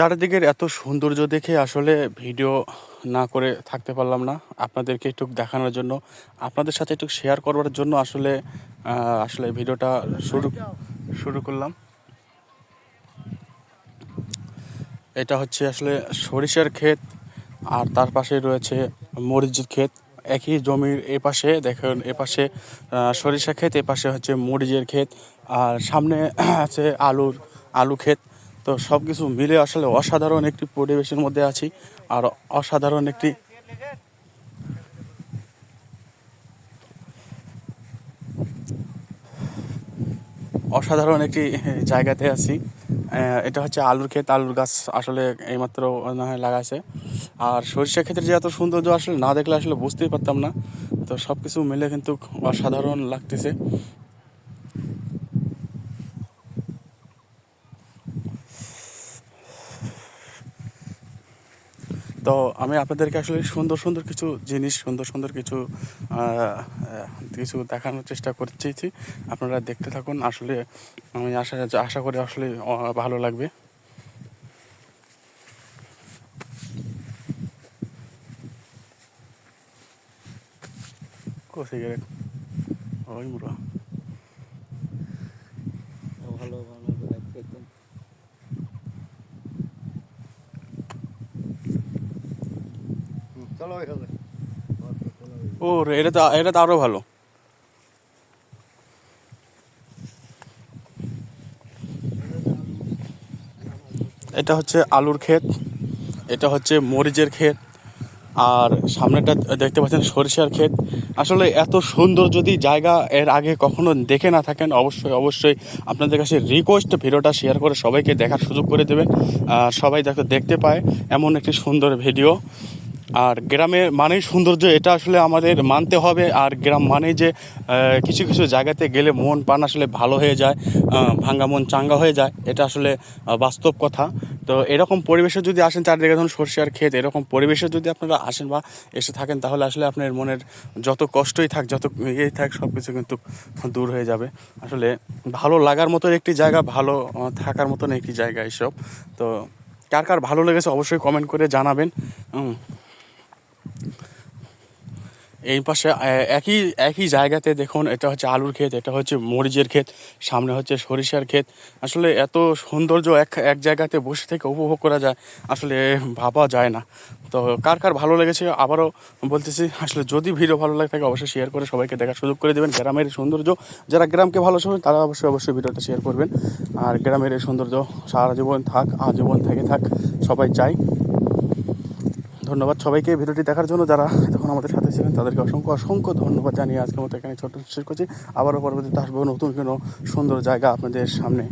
চারিদিকের এত সৌন্দর্য দেখে আসলে ভিডিও না করে থাকতে পারলাম না। আপনাদেরকে একটু দেখানোর জন্য, আপনাদের সাথে একটু শেয়ার করবার জন্য আসলে আসলে ভিডিওটা শুরু শুরু করলাম। এটা হচ্ছে আসলে সরিষার ক্ষেত, আর তার পাশে রয়েছে মরিচের ক্ষেত। একই জমির এ পাশে দেখুন এ পাশে সরিষা ক্ষেত এ পাশে হচ্ছে মরিচের ক্ষেত, আর সামনে আছে আলুর, আলু ক্ষেত। তো সব কিছু মিলে আসলে অসাধারণ একটি পরিবেশের মধ্যে আছি আর অসাধারণ একটি অসাধারণ একটি জায়গাতে আছি। এটা হচ্ছে আলুর ক্ষেত, আলুর গাছ আসলে এইমাত্র লাগাইছে। আর সরিষা ক্ষেতের যে এত সৌন্দর্য আসলে না দেখলে আসলে বুঝতেই পারতাম না। তো সব কিছু মিলে কিন্তু অসাধারণ লাগতেছে। তো আমি আপনাদেরকে আসলে সুন্দর সুন্দর কিছু জিনিস, সুন্দর সুন্দর কিছু কিছু দেখানোর চেষ্টা করছি আপনারা দেখতে থাকুন। আসলে আমি আশা আশা করি আসলে ভালো লাগবে। ওই মুরা ভালো ভালো একদম চলো ও রে, এটা তো এটা তো আরও ভালো। এটা হচ্ছে আলুর ক্ষেত এটা হচ্ছে মরিচের ক্ষেত আর সামনেটা দেখতে পাচ্ছেন সরিষার ক্ষেত। আসলে এত সুন্দর যদি জায়গা এর আগে কখনো দেখে না থাকেন অবশ্যই অবশ্যই আপনাদের কাছে রিকোয়েস্ট ভিডিওটা শেয়ার করে সবাইকে দেখার সুযোগ করে দেবেন। সবাই যাতে দেখতে পায় এমন একটি সুন্দর ভিডিও আর গ্রামের মানেই সৌন্দর্য, এটা আসলে আমাদের মানতে হবে। আর গ্রাম মানেই যে কিছু কিছু জায়গাতে গেলে মন প্রাণ আসলে ভালো হয়ে যায় ভাঙ্গা মন চাঙ্গা হয়ে যায়, এটা আসলে বাস্তব কথা। তো এরকম পরিবেশে যদি আসেন, চারদিকে ধরুন সরষে আর ক্ষেত, এরকম পরিবেশে যদি আপনারা আসেন বা এসে থাকেন, তাহলে আসলে আপনার মনের যত কষ্টই থাক, যত ইয়েই থাক সব কিছু কিন্তু দূর হয়ে যাবে। আসলে ভালো লাগার মতো একটি জায়গা, ভালো থাকার মতন একটি জায়গা এইসব। তো কার কার ভালো লেগেছে অবশ্যই কমেন্ট করে জানাবেন। এই পাশে একই একই জায়গাতে দেখুন, এটা হচ্ছে আলুর ক্ষেত, এটা হচ্ছে মরিচের ক্ষেত, সামনে হচ্ছে সরিষার ক্ষেত। আসলে এত সৌন্দর্য এক এক জায়গাতে বসে থেকে উপভোগ করা যায়, আসলে ভাবা যায় না। তো কার কার ভালো লেগেছে আবারও বলতেছি, আসলে যদি ভিডিও ভালো লাগে থাকে অবশ্যই শেয়ার করে সবাইকে দেখার সুযোগ করে দেবেন। গ্রামের সৌন্দর্য, যারা গ্রামকে ভালোবাসেন, তারা অবশ্যই অবশ্যই ভিডিওটা শেয়ার করবেন। আর গ্রামের এই সৌন্দর্য সারা জীবন থাক, আজীবন থেকে থাক, সবাই চাই। ধন্যবাদ সবাইকে ভিডিওটি দেখার জন্য যারা তখন আমাদের সাথে ছিলেন, তাদেরকে অসংখ্য অসংখ্য ধন্যবাদ জানিয়ে আজকে মতো এখানে ছোট শেষ করছি। আবারও পরবর্তীতে আসব নতুন কোনো সুন্দর জায়গা আপনাদের সামনে।